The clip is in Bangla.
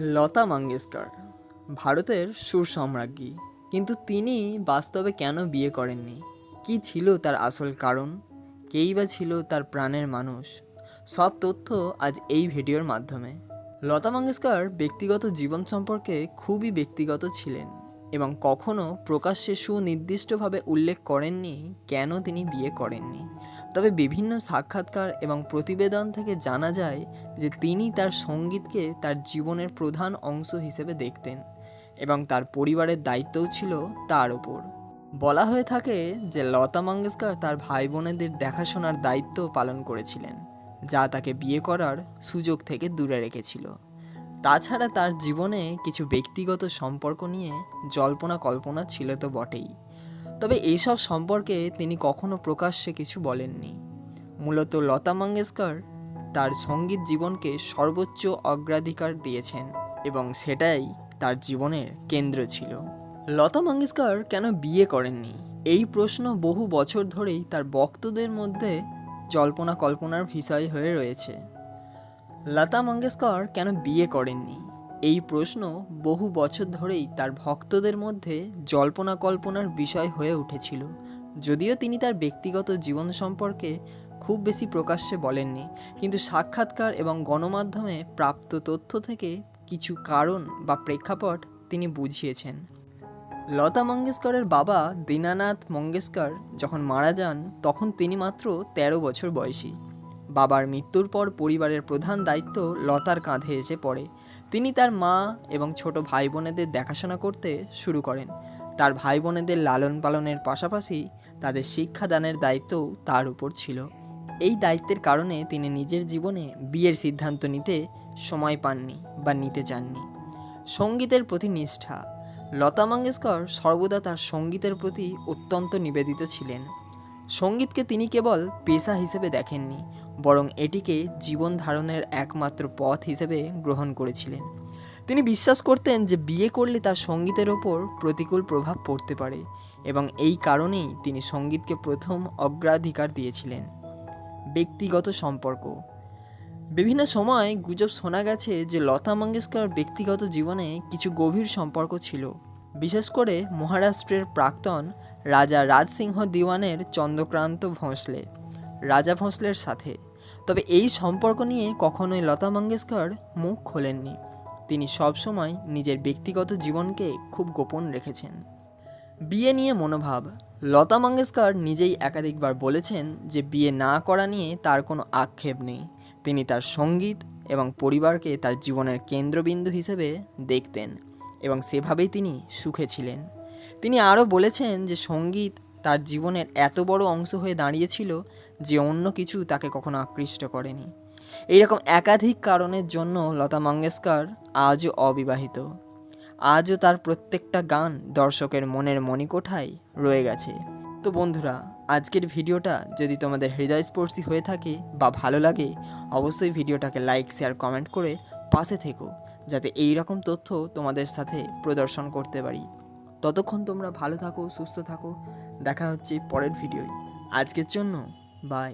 লতা মঙ্গেশকর, ভারতের সুর সম্রাজ্ঞী কিন্তু তিনি বাস্তবে কেন বিয়ে করেননি? কি ছিল তার আসল কারণ? কেই বা ছিল তার প্রাণের মানুষ? সব তথ্য আজ এই ভিডিওর মাধ্যমে। লতা মঙ্গেশকর ব্যক্তিগত জীবন সম্পর্কে খুবই ব্যক্তিগত ছিলেন এবং কখনো প্রকাশ্যে সুনির্দিষ্টভাবে উল্লেখ করেননি কেন তিনি বিয়ে করেননি। তবে বিভিন্ন সাক্ষাৎকার এবং প্রতিবেদন থেকে জানা যায় যে তিনি তার সঙ্গীতকে তার জীবনের প্রধান অংশ হিসেবে দেখতেন এবং তার পরিবারের দায়িত্বও ছিল তার ওপর। বলা হয়ে থাকে যে লতা মঙ্গেশকর তার ভাই বোনেদের দেখাশোনার দায়িত্ব পালন করেছিলেন, যা তাকে বিয়ে করার সুযোগ থেকে দূরে রেখেছিল। তাছাড়া তার জীবনে কিছু ব্যক্তিগত সম্পর্ক নিয়ে জল্পনা কল্পনা ছিল তো বটেই। তবে এইসব সম্পর্কে তিনি কখনো প্রকাশ্যে কিছু বলেননি। মূলত লতা মঙ্গেশকর তার সংগীত জীবনকে সর্বোচ্চ অগ্রাধিকার দিয়েছেন এবং সেটাই তার জীবনের কেন্দ্র ছিল। লতা মঙ্গেশকর কেন বিয়ে করেননি? এই প্রশ্ন বহু বছর ধরেই তার ভক্তদের মধ্যে জল্পনা কল্পনার বিষয় হয়ে রয়েছে। লতা মঙ্গেশকর কেন বিয়ে করেননি? এই প্রশ্ন বহু বছর ধরেই তার ভক্তদের মধ্যে জল্পনা কল্পনার বিষয় হয়ে উঠেছিল। যদিও তিনি তার ব্যক্তিগত জীবন সম্পর্কে খুব বেশি প্রকাশ্যে বলেননি, কিন্তু সাক্ষাৎকার এবং গণমাধ্যমে প্রাপ্ত তথ্য থেকে কিছু কারণ বা প্রেক্ষাপট তিনি বুঝিয়েছেন। লতা মঙ্গেশকরের বাবা দীনানাথ মঙ্গেশকর যখন মারা যান, তখন তিনি মাত্র ১৩ বছর বয়সী। বাবার মৃত্যুর পর পরিবারের প্রধান দায়িত্ব লতার কাঁধে এসে পড়ে। তিনি তার মা এবং ছোট ভাই বোনেদের দেখাশোনা করতে শুরু করেন। তার ভাই বোনেদের লালন পালনের পাশাপাশি তাদের শিক্ষাদানের দায়িত্বও তার উপর ছিল। এই দায়িত্বের কারণে তিনি নিজের জীবনে বিয়ের সিদ্ধান্ত নিতে সময় পাননি বা নিতে চাননি। সঙ্গীতের প্রতি নিষ্ঠা। লতা মঙ্গেশকর সর্বদা তার সঙ্গীতের প্রতি অত্যন্ত নিবেদিত ছিলেন। সঙ্গীতকে তিনি কেবল পেশা হিসেবে দেখেননি বরং এটিকে জীবন ধারণের একমাত্র পথ হিসেবে গ্রহণ করেছিলেন। তিনি বিশ্বাস করতেন যে বিয়ে করলে তার সঙ্গীতের ওপর প্রতিকূল প্রভাব পড়তে পারে এবং এই কারণেই তিনি সঙ্গীতকে প্রথম অগ্রাধিকার দিয়েছিলেন। ব্যক্তিগত সম্পর্ক। বিভিন্ন সময় গুজব শোনা গেছে যে লতা মঙ্গেশকর ব্যক্তিগত জীবনে কিছু গভীর সম্পর্ক ছিল। বিশেষ করে মহারাষ্ট্রের প্রাক্তন রাজা রাজসিংহ দিওয়ানের চন্দ্রক্রান্ত ভোঁসলে, রাজা ভোঁসলের সাথে। তবে এই সম্পর্ক নিয়ে কখনোই লতা মঙ্গেশকর মুখ খোলেননি। তিনি সবসময় নিজের ব্যক্তিগত জীবনকে খুব গোপন রেখেছেন। বিয়ে নিয়ে মনোভাব। লতা মঙ্গেশকর নিজেই একাধিকবার বলেছেন যে বিয়ে না করা নিয়ে তার কোনো আক্ষেপ নেই। তিনি তার সংগীত এবং পরিবারকে তার জীবনের কেন্দ্রবিন্দু হিসেবে দেখতেন এবং সেভাবেই তিনি সুখে ছিলেন। তিনি আরও বলেছেন যে সংগীত তার জীবনের এত বড় অংশ হয়ে দাঁড়িয়েছিল যে অন্য কিছু তাকে কখনো আকৃষ্ট করেনি। এইরকম একাধিক কারণের জন্য লতা মঙ্গেশকর আজও অবিবাহিত। আজও তার প্রত্যেকটা গান দর্শকের মনের মণিকোঠায় রয়ে গেছে। তো বন্ধুরা, আজকের ভিডিওটা যদি তোমাদের হৃদয়স্পর্শী হয়ে থাকে বা ভালো লাগে, অবশ্যই ভিডিওটাকে লাইক, শেয়ার, কমেন্ট করে পাশে থেকো, যাতে এই রকম তথ্য তোমাদের সাথে প্রদর্শন করতে পারি। ততক্ষণ তোমরা ভালো থাকো সুস্থ থাকো। দেখা হচ্ছে পরের ভিডিওয়। আজকের জন্য বাই